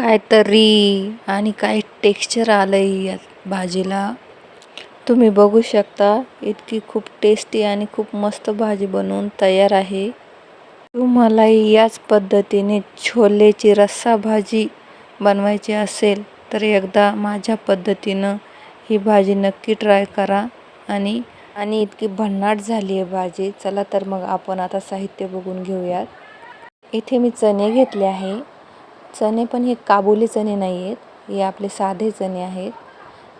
काय तरी आणि काय टेक्स्चर आलंय या भाजीला. तुम्ही बघू शकता इतकी खूप टेस्टी आणि खूप मस्त भाजी बनवून तयार आहे. तुम्हालाही याच पद्धतीने छोलेची रस्सा भाजी बनवायची असेल तर एकदा माझ्या पद्धतीनं ही भाजी नक्की ट्राय करा. आणि आणि इतकी भन्नाट झाली आहे भाजी चला तर मग आपण आता साहित्य बघून घेऊयात. इथे मी चणे घेतले आहे. चणे पण हे काबुली चणे नाही आहेत. हे आपले साधे चणे आहेत.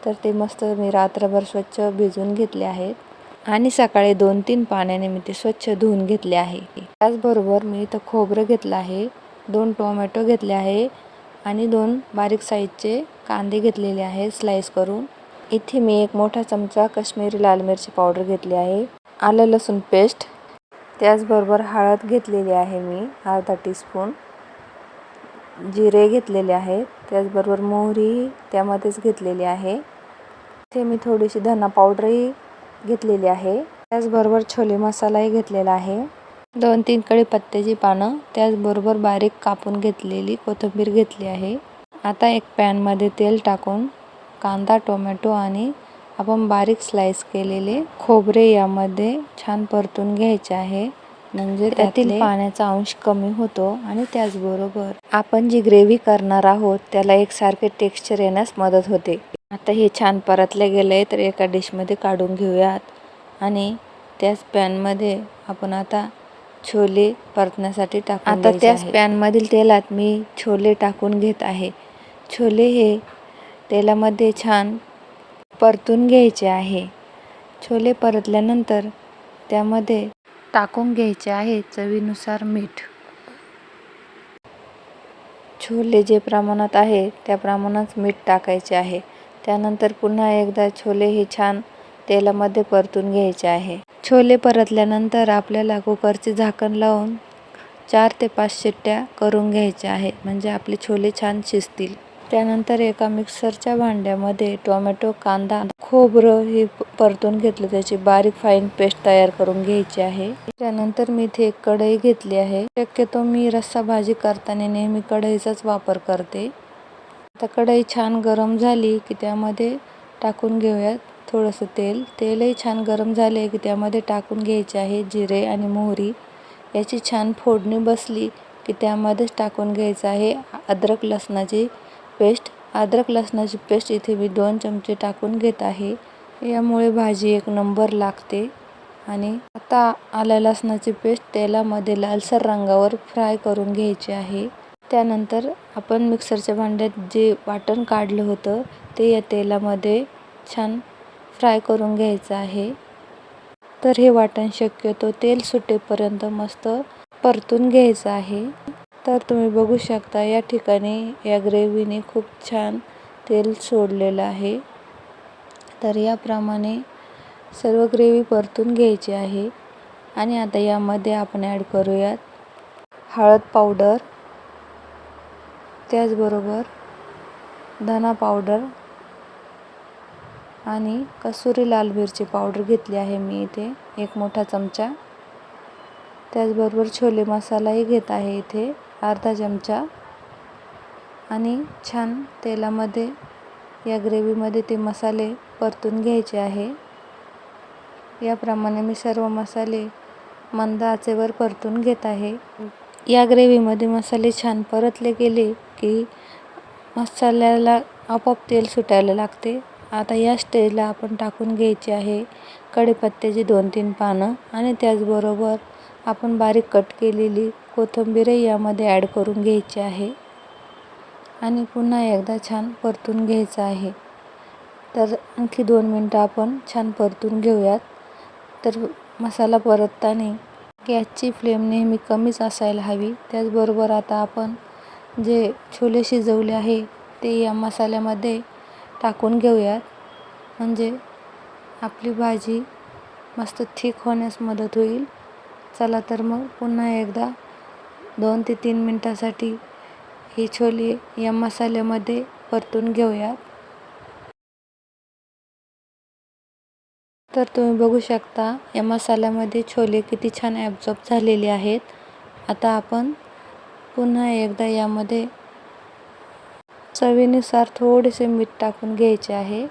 तर ते मस्त मी रात्रभर स्वच्छ भिजवून घेतले आहेत. आणि सकाळी दोन तीन पाण्याने मी ते स्वच्छ धुवून घेतले आहे. त्याचबरोबर मी इथं खोबरं घेतलं आहे. दोन टोमॅटो घेतले आहे. आणि दोन बारीक साईजचे कांदे घेतलेले आहे स्लाईस करून. इथे मी एक मोठा चमचा काश्मीरी लाल मिरची पावडर घेतली आहे. आलं लसूण पेस्ट. त्याचबरोबर हळद घेतलेली आहे मी अर्धा टीस्पून. जिरे घेतलेले आहेत. त्याचबरोबर मोहरी त्यामध्येच घेतलेली आहे. इथे मी थोडीशी धना पावडरही घेतलेली आहे. त्याचबरोबर छोले मसालाही घेतलेला आहे. दोन तीन कढीपत्त्याची पानं त्याचबरोबर बारीक कापून घेतलेली कोथिंबीर घेतली आहे. आता एक पॅनमध्ये तेल टाकून कांदा टोमॅटो आणि आपण बारीक स्लाइस केलेले खोबरे यामध्ये छान परतून घ्यायचे आहे. म्हणजे त्यातील पाण्याचा अंश कमी होतो आणि त्याचबरोबर आपण जी ग्रेव्ही करणार आहोत त्याला एकसारखे टेक्स्चर येण्यास मदत होते. आता हे छान परतले गेले तर एका डिशमध्ये काढून घेऊयात. आणि त्याच पॅनमध्ये आपण आता छोले परतण्यासाठी टाकून आता त्याच पॅनमधील तेलात मी छोले टाकून घेत आहे. छोले हे तेलामध्ये छान परतून घ्यायचे आहे. छोले परतल्यानंतर त्यामध्ये टाकून घ्यायचे आहे चवीनुसार मीठ. छोले जे प्रमाणात आहे त्या प्रमाणात मीठ टाकायचे आहे. त्यानंतर पुन्हा एकदा छोले हे छान तेलामध्ये परतून घ्यायचे आहे. छोले परतल्यानंतर आपल्याला कुकरचे झाकण लावून चार ते पाच शिट्ट्या करून घ्यायच्या आहे म्हणजे आपले छोले छान शिजतील. त्यानंतर एका मिक्सरच्या भांड्यामध्ये टोमॅटो कांदा खोबरं हे परतून घेतलं त्याची बारीक फाईन पेस्ट तयार करून घ्यायची आहे. त्यानंतर मी इथे एक कढई घेतली आहे. शक्यतो मी रस्सा भाजी करताना नेहमी कढईचाच वापर करते. आता कढई छान गरम झाली की त्यामध्ये टाकून घेऊयात थोडंसं तेल. तेलही छान गरम झाले की त्यामध्ये टाकून घ्यायचे आहे जिरे आणि मोहरी. याची छान फोडणी बसली की त्यामध्येच टाकून घ्यायचं आहे. अद्रक लसणाची पेस्ट अद्रक लसणाची पेस्ट इथे मी दोन चमचे टाकून घेत आहे. यामुळे भाजी एक नंबर लागते. आणि आता आल्या लसणाची पेस्ट तेलामध्ये लालसर रंगावर फ्राय करून घ्यायची आहे. त्यानंतर आपण मिक्सरच्या भांड्यात जे वाटण काढलं होतं ते या तेलामध्ये छान फ्राय करून घ्यायचं आहे. तर हे वाटण शक्यतो तेल सुटेपर्यंत मस्त परतून घ्यायचं आहे. तर तुम्ही बघू शकता या ठिकाणी या ग्रेव्हीने खूप छान तेल सोडलेलं आहे. तर याप्रमाणे सर्व ग्रेव्ही परतून घ्यायची आहे. आणि आता यामध्ये आपण ॲड करूयात हळद पावडर त्याचबरोबर धना पावडर आणि कसुरी लाल मिरची पावडर घेतली आहे मी इथे एक मोठा चमचा. त्याचबरोबर छोले मसालाही घेत आहे इथे. अर्धा चमचा आणि छान तेलामध्ये या ग्रेव्हीमध्ये ते मसाले परतून घ्यायचे आहे. याप्रमाणे मी सर्व मसाले मंद आचेवर परतून घेत आहे. या ग्रेव्हीमध्ये मसाले छान परतले गेले की मसाल्याला आपोआप तेल सुटायला लागते. आता या स्टेजला आपण टाकून घ्यायचे आहे कढीपत्त्याची दोन तीन पानं आणि त्याचबरोबर आपण बारीक कट केलेली कोथिंबीरही यामध्ये ॲड करून घ्यायची आहे. आणि पुन्हा एकदा छान परतून घ्यायचं आहे. तर आणखी दोन मिनटं आपण छान परतून घेऊयात. तर मसाला परतताना गॅसची फ्लेम नेहमी कमीच असायला हवी. त्याचबरोबर आता आपण जे छोले शिजवले आहे ते या मसाल्यामध्ये टाकून घेऊयात. म्हणजे आपली भाजी मस्त थिक होण्यास मदत होईल. चला तर मग पुन्हा एकदा दोन ते तीन मिनटासाठी हे छोले या मसाल्यामध्ये परतून घेऊयात. तर तुम्ही बघू शकता या मसाल्यामध्ये छोले किती छान ॲब्झॉर्ब झालेले आहेत. आता आपण पुन्हा एकदा यामध्ये चवीनुसार थोडेसे मीठ टाकून घ्यायचे आहे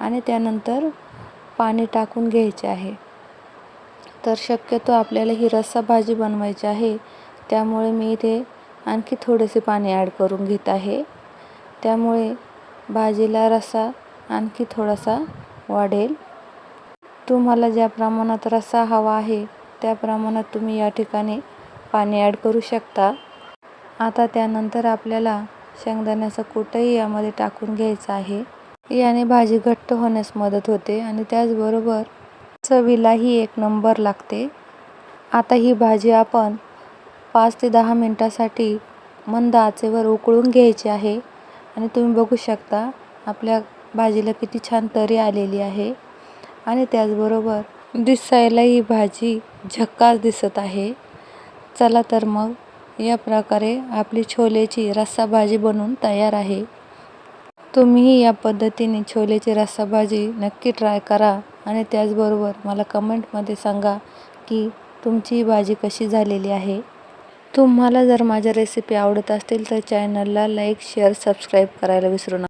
आणि त्यानंतर पाणी टाकून घ्यायचे आहे. तर शक्यतो आपल्याला ही रस्सा भाजी बनवायची आहे. त्यामुळे मी इथे आणखी थोडेसे पाणी ॲड करून घेत आहे. त्यामुळे भाजीला रस्सा आणखी थोडासा वाढेल. तुम्हाला ज्या प्रमाणात रस्सा हवा आहे त्या प्रमाणात तुम्ही या ठिकाणी पाणी ॲड करू शकता. आता त्यानंतर आपल्याला शेंगदाण्याचं कूटही यामध्ये टाकून घ्यायचं आहे. याने भाजी घट्ट होण्यास मदत होते आणि त्याचबरोबर चवीलाही एक नंबर लागते. आता ही भाजी आपण पाच ते दहा मिनटासाठी मंद आचेवर उकळून घ्यायचे आहे. आणि तुम्ही बघू शकता आपल्या भाजीला किती छान तरी आलेली आहे. आणि त्याचबरोबर दिसायला ही भाजी झक्कास दिसत आहे. चला तर मग या प्रकारे आपली छोलेची रस्सा भाजी बनून तयार आहे. तुम्हीही या पद्धतीने छोलेची रस्सा भाजी नक्की ट्राय करा आणि त्याचबरोबर मला कमेंटमध्ये सांगा की तुमची ही भाजी कशी झालेली आहे. तुम्हाला जर माझ्या रेसिपी आवडत असतील तर चॅनलला लाईक शेअर सबस्क्राईब करायला विसरू नका.